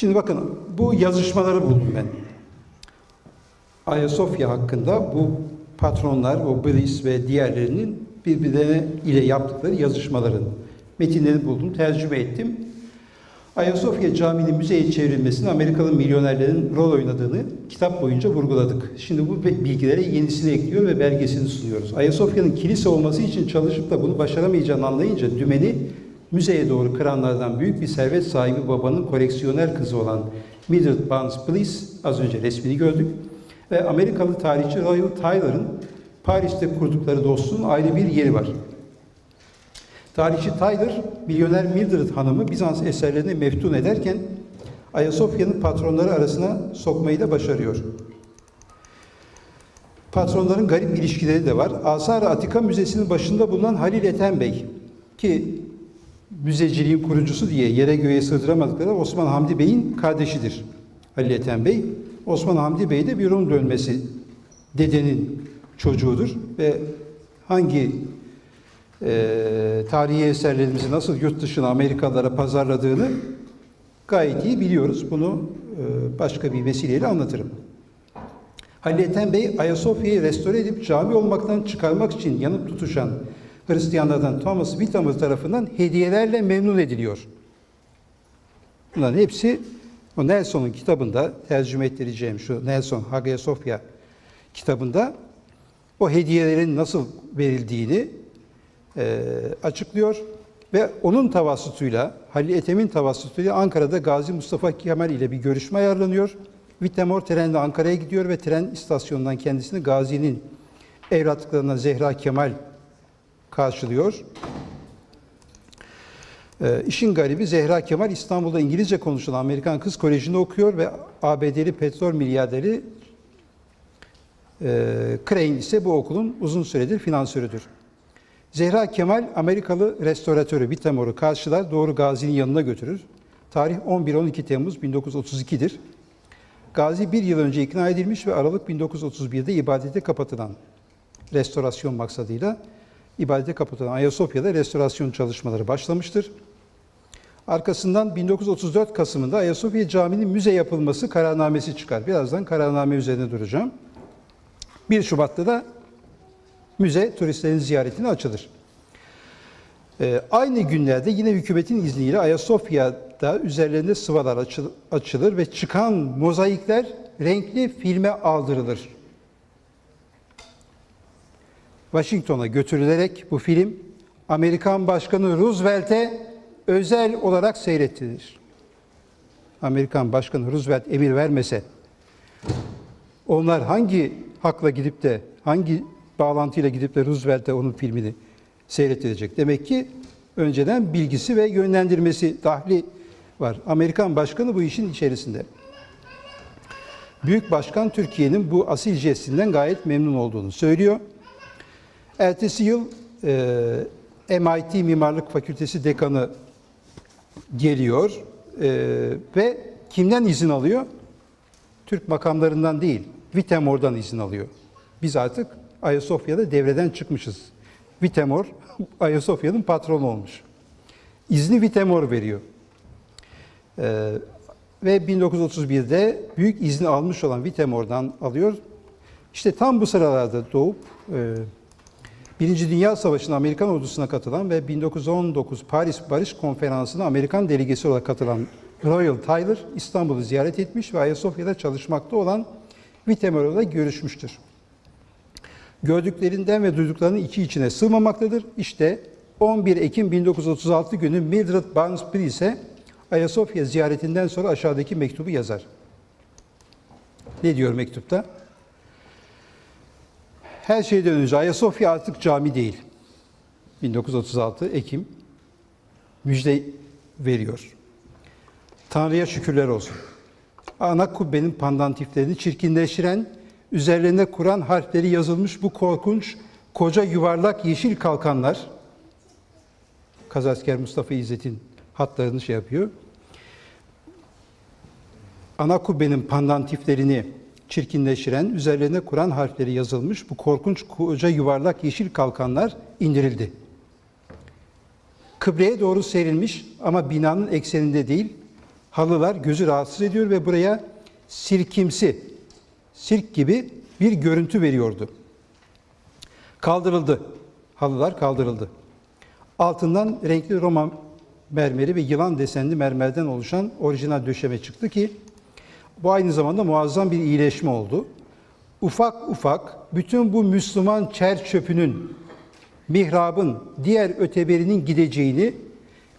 Şimdi bakın bu yazışmaları buldum ben. Ayasofya hakkında bu patronlar, o Bliss ve diğerlerinin birbirlerine ile yaptıkları yazışmaların metinlerini buldum, tercüme ettim. Ayasofya Camii'nin müzeye çevrilmesinde Amerikalı milyonerlerin rol oynadığını kitap boyunca vurguladık. Şimdi bu bilgilere yenisini ekliyor ve belgesini sunuyoruz. Ayasofya'nın kilise olması için çalışıp da bunu başaramayacağını anlayınca dümeni müzeye doğru kıranlardan büyük bir servet sahibi babanın koleksiyoner kızı olan Mildred Barnes Bliss, az önce resmini gördük, ve Amerikalı tarihçi Royal Tyler'ın Paris'te kurdukları dostluğun ayrı bir yeri var. Tarihçi Tyler, milyoner Mildred Hanım'ı Bizans eserlerine meftun ederken Ayasofya'nın patronları arasına sokmayı da başarıyor. Patronların garip ilişkileri de var. Asar Atika Müzesi'nin başında bulunan Halil Ethem Bey ki müzeciliğin kurucusu diye yere göğe sığdıramadıkları Osman Hamdi Bey'in kardeşidir. Halil Ethem Bey. Osman Hamdi Bey de bir Rum dönmesi dedenin çocuğudur ve hangi e, tarihi eserlerimizi nasıl yurt dışına Amerikalılara pazarladığını gayet iyi biliyoruz. Bunu e, başka bir vesileyle anlatırım. Halil Ethem Bey Ayasofya'yı restore edip cami olmaktan çıkarmak için yanıp tutuşan Hristiyanlardan Thomas Whittimer tarafından hediyelerle memnun ediliyor. Bunların hepsi o Nelson'un kitabında tercüme ettireceğim şu Nelson Hagia Sophia kitabında o hediyelerin nasıl verildiğini e, açıklıyor ve onun tavassutuyla Halil Ethem'in tavassutuyla Ankara'da Gazi Mustafa Kemal ile bir görüşme ayarlanıyor. Wittemor trenle Ankara'ya gidiyor ve tren istasyonundan kendisini Gazi'nin evlatlıklarından Zehra Kemal karşılıyor. E, işin garibi Zehra Kemal İstanbul'da İngilizce konuşulan Amerikan Kız Koleji'nde okuyor ve ABD'li petrol milyarderi e, Crane ise bu okulun uzun süredir finansörüdür. Zehra Kemal Amerikalı restoratörü Whittemor'u karşılar, doğru Gazi'nin yanına götürür. Tarih 11-12 Temmuz 1932'dir. Gazi bir yıl önce ikna edilmiş ve Aralık 1931'de ibadete kapatılan restorasyon maksadıyla ibadete kapatılan Ayasofya'da restorasyon çalışmaları başlamıştır. Arkasından 1934 Kasım'ında Ayasofya Camii'nin müze yapılması kararnamesi çıkar. Birazdan kararname üzerine duracağım. 1 Şubat'ta da müze turistlerin ziyaretine açılır. Ee, aynı günlerde yine hükümetin izniyle Ayasofya'da üzerlerinde sıvalar açıl- açılır ve çıkan mozaikler renkli filme aldırılır. Washington'a götürülerek bu film Amerikan Başkanı Roosevelt'e özel olarak seyrettirilir. Amerikan Başkanı Roosevelt emir vermese onlar hangi hakla gidip de hangi bağlantıyla gidip de Roosevelt'e onun filmini seyrettirecek? Demek ki önceden bilgisi ve yönlendirmesi dahli var. Amerikan başkanı bu işin içerisinde. Büyük Başkan Türkiye'nin bu asil jestinden gayet memnun olduğunu söylüyor. Ertesi yıl e, MIT Mimarlık Fakültesi dekanı geliyor e, ve kimden izin alıyor? Türk makamlarından değil, Vitemor'dan izin alıyor. Biz artık Ayasofya'da devreden çıkmışız. Vitemor, Ayasofya'nın patronu olmuş. İzni Vitemor veriyor. Ee, ve 1931'de büyük izni almış olan Vitemor'dan alıyor. İşte tam bu sıralarda doğup e, Birinci Dünya Savaşı'nda Amerikan ordusuna katılan ve 1919 Paris Barış Konferansı'na Amerikan delegesi olarak katılan Royal Tyler İstanbul'u ziyaret etmiş ve Ayasofya'da çalışmakta olan Vitemor'la görüşmüştür. Gördüklerinden ve duyduklarının içi içine sığmamaktadır. İşte 11 Ekim 1936 günü Mildred Barnes ise Ayasofya ziyaretinden sonra aşağıdaki mektubu yazar. Ne diyor mektupta? Her şeyden önce Ayasofya artık cami değil. 1936 Ekim müjde veriyor. Tanrı'ya şükürler olsun. Ana kubbenin pandantiflerini çirkinleştiren, üzerlerine Kur'an harfleri yazılmış bu korkunç, koca yuvarlak yeşil kalkanlar, Kazasker Mustafa İzzet'in hatlarını şey yapıyor. Ana kubbenin pandantiflerini çirkinleştiren, üzerlerine Kur'an harfleri yazılmış bu korkunç koca yuvarlak yeşil kalkanlar indirildi. Kıbleye doğru serilmiş ama binanın ekseninde değil, halılar gözü rahatsız ediyor ve buraya sirkimsi, sirk gibi bir görüntü veriyordu. Kaldırıldı. Halılar kaldırıldı. Altından renkli Roma mermeri ve yılan desenli mermerden oluşan orijinal döşeme çıktı ki bu aynı zamanda muazzam bir iyileşme oldu. Ufak ufak bütün bu Müslüman çer çöpünün, mihrabın, diğer öteberinin gideceğini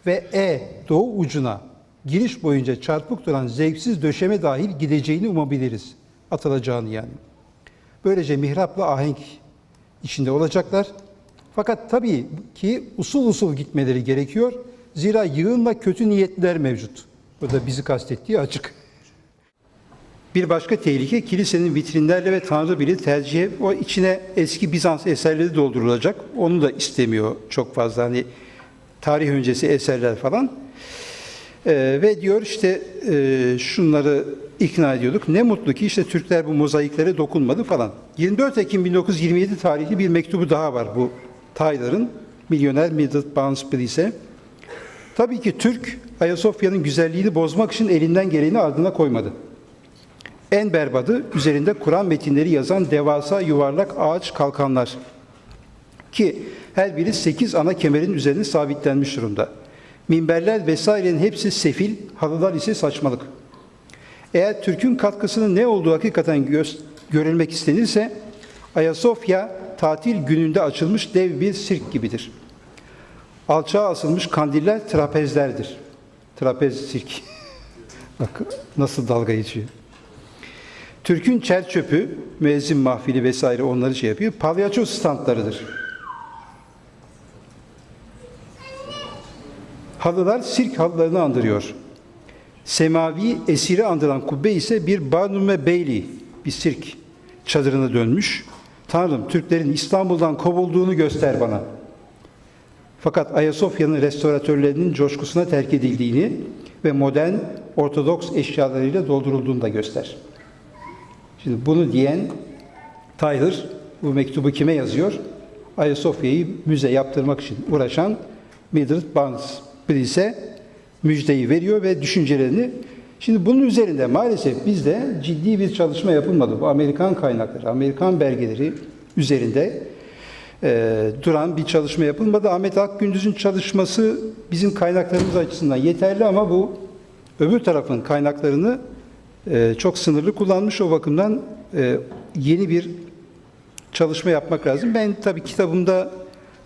ve E doğu ucuna giriş boyunca çarpık duran zevksiz döşeme dahil gideceğini umabiliriz. Atılacağını yani. Böylece mihrapla ahenk içinde olacaklar. Fakat tabii ki usul usul gitmeleri gerekiyor. Zira yığınla kötü niyetliler mevcut. Burada bizi kastettiği açık. Bir başka tehlike kilisenin vitrinlerle ve Tanrı bile tercihe o içine eski Bizans eserleri doldurulacak. Onu da istemiyor çok fazla hani tarih öncesi eserler falan. Ee, ve diyor işte e, şunları ikna ediyorduk. Ne mutlu ki işte Türkler bu mozaiklere dokunmadı falan. 24 Ekim 1927 tarihli bir mektubu daha var bu Tyler'ın. Milyoner Mildred Barnes ise. Tabii ki Türk Ayasofya'nın güzelliğini bozmak için elinden geleni ardına koymadı. En berbadı üzerinde Kur'an metinleri yazan devasa yuvarlak ağaç kalkanlar. Ki her biri 8 ana kemerin üzerine sabitlenmiş durumda. Minberler vesairenin hepsi sefil, halılar ise saçmalık. Eğer Türk'ün katkısının ne olduğu hakikaten gö- görülmek istenirse Ayasofya tatil gününde açılmış dev bir sirk gibidir. Alçağa asılmış kandiller trapezlerdir. Trapez sirk. Bak nasıl dalga geçiyor. Türk'ün çer çöpü, müezzin mahfili vesaire onları şey yapıyor. Palyaço standlarıdır. Halılar sirk halılarını andırıyor. Semavi esiri andıran kubbe ise bir Barnum Beyli, bir sirk çadırına dönmüş. Tanrım Türklerin İstanbul'dan kovulduğunu göster bana. Fakat Ayasofya'nın restoratörlerinin coşkusuna terk edildiğini ve modern Ortodoks eşyalarıyla doldurulduğunu da göster. Şimdi bunu diyen Tyler bu mektubu kime yazıyor? Ayasofya'yı müze yaptırmak için uğraşan Mildred Barnes ise müjdeyi veriyor ve düşüncelerini Şimdi bunun üzerinde maalesef bizde ciddi bir çalışma yapılmadı. Bu Amerikan kaynakları, Amerikan belgeleri üzerinde e, duran bir çalışma yapılmadı. Ahmet Akgündüz'ün çalışması bizim kaynaklarımız açısından yeterli ama bu öbür tarafın kaynaklarını e, çok sınırlı kullanmış. O bakımdan e, yeni bir çalışma yapmak lazım. Ben tabii kitabımda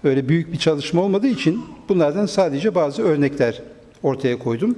öyle büyük bir çalışma olmadığı için bunlardan sadece bazı örnekler ortaya koydum.